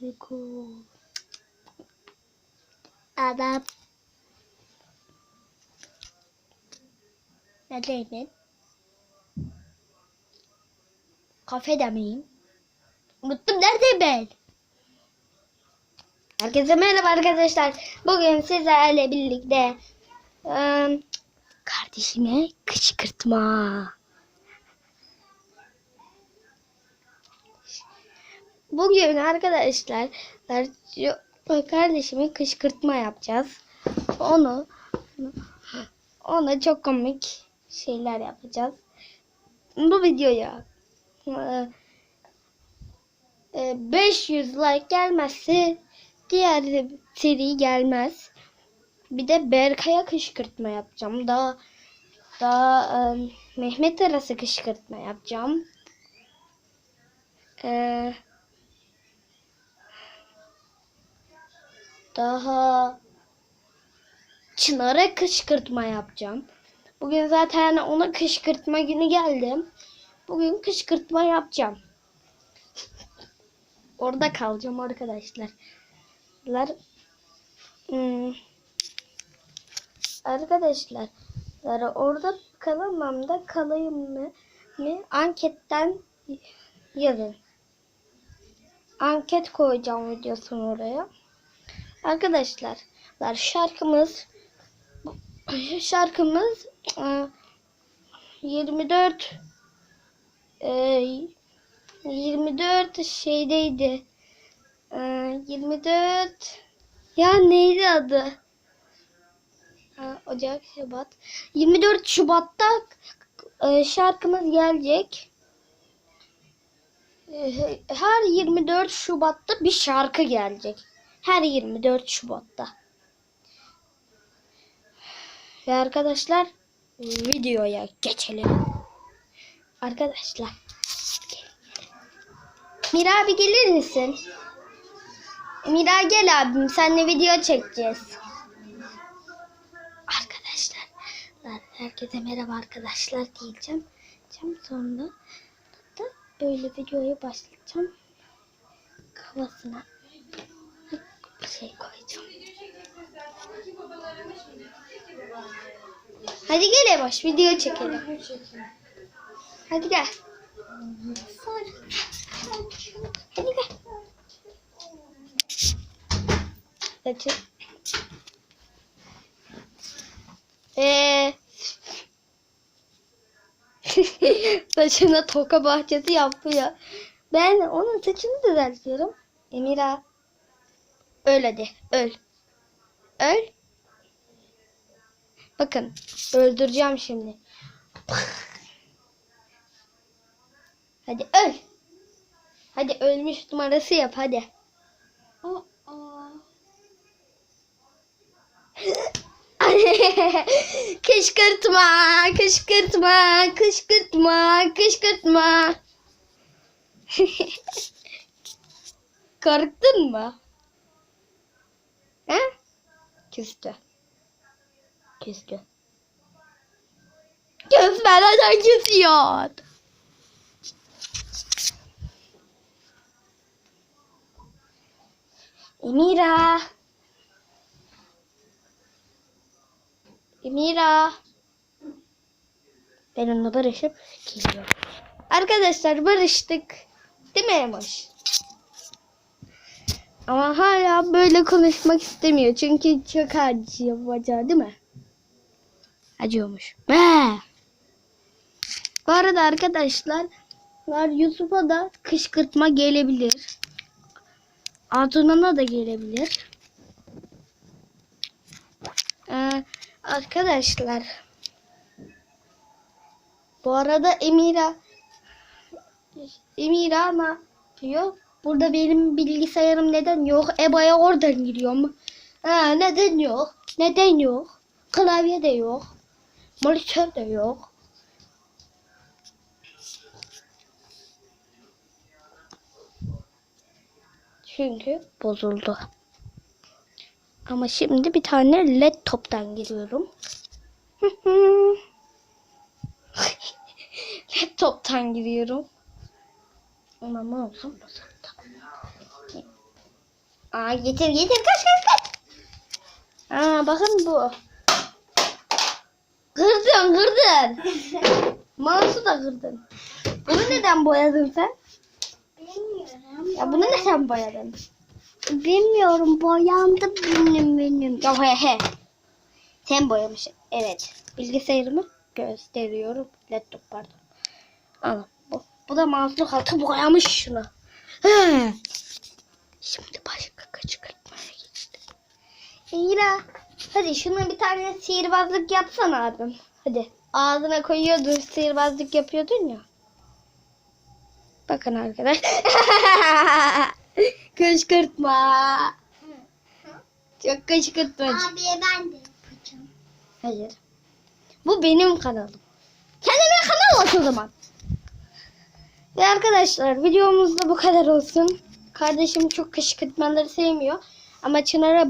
Pliko. Adam. Neredeyim ben? Kafede miyim? Unuttum neredeyim ben? Herkese merhaba arkadaşlar. Bugün sizlerle birlikte eee, kardeşime kışkırtma. Bugün arkadaşlar kardeşime kışkırtma yapacağız. Onu ona çok komik şeyler yapacağız. Bu videoya eee, e, 500 like gelmezse diğer seri gelmez. Bir de Berkay'a kışkırtma yapacağım. Daha daha e, Mehmet arası kışkırtma yapacağım. Ee, daha Çınar'a kışkırtma yapacağım. Bugün zaten ona kışkırtma günü geldi. Bugün kışkırtma yapacağım. Orada kalacağım arkadaşlar. Lar hmm. Arkadaşlar orada kalamam da kalayım mı? Ne? Anketten yazın. Anket koyacağım videosunu oraya. Arkadaşlar şarkımız şarkımız e, 24 e, 24 şeydeydi. E, 24 ya neydi adı? Ocak, Şubat. 24 Şubat'ta e, şarkımız gelecek. E, Her 24 Şubat'ta bir şarkı gelecek. Her 24 Şubat'ta. Ve arkadaşlar videoya geçelim. Arkadaşlar Mira abi gelir misin? Mira gel abim seninle video çekeceğiz. Arkadaşlar herkese merhaba arkadaşlar diyeceğim. Diyeceğim sonra da böyle videoya başlayacağım. Kafasına bir şey koyacağım. Hadi gel Eboş video çekelim. Hadi gel. Hadi gel. Saçı. Ee, saçına toka bahçesi yapıyor. Ben onun saçını düzeltiyorum. Emira. Öl hadi. Öl. Öl. Bakın. Öldüreceğim şimdi. Hadi öl. Hadi ölmüş numarası yap hadi. kışkırtma, kışkırtma, kışkırtma, kışkırtma. Korktun mu? He? Küstü. Küstü. Küsmeden küsüyor. Emira. Emira. Ben onunla barışıp geliyorum. Arkadaşlar barıştık. Değil mi Emoş? Ama hala böyle konuşmak istemiyor. Çünkü çok acıyor bacağı değil mi? Acıyormuş. Be. Bu arada arkadaşlar Yusuf'a da kışkırtma gelebilir. Adunan'a da gelebilir. Ee, arkadaşlar bu arada Emira Emira ne yapıyor? Burada benim bilgisayarım neden yok? EBA'ya oradan giriyorum. Ha, neden yok? Neden yok? Klavye de yok. Monitör de yok. Çünkü bozuldu. Ama şimdi bir tane led toptan giriyorum. led toptan giriyorum. Ama olsun Aa getir getir kaç kaç kaç. Aa bakın bu. Kırdın kırdın. Mouse'u da kırdın. Bunu neden boyadın sen? Bilmiyorum. Ya bunu neden boyadın? Bilmiyorum boyandı benim benim. Ya he he. Sen boyamışsın. Evet. Bilgisayarımı gösteriyorum. Laptop pardon. Al. Bu, bu da mouse'luk altı boyamış şunu. He. Şimdi başka kışkırtmaya geçtim. İra. Hadi şuna bir tane sihirbazlık yapsana abim. Hadi. Ağzına koyuyordun sihirbazlık yapıyordun ya. Bakın arkadaş. Kışkırtma. Çok kışkırtmacı. Abi ben de yapacağım. Hayır. Bu benim kanalım. Kendime kanal aç o zaman. Ve arkadaşlar videomuz da bu kadar olsun. Kardeşim çok kışkırtmaları sevmiyor. Ama Çınar'a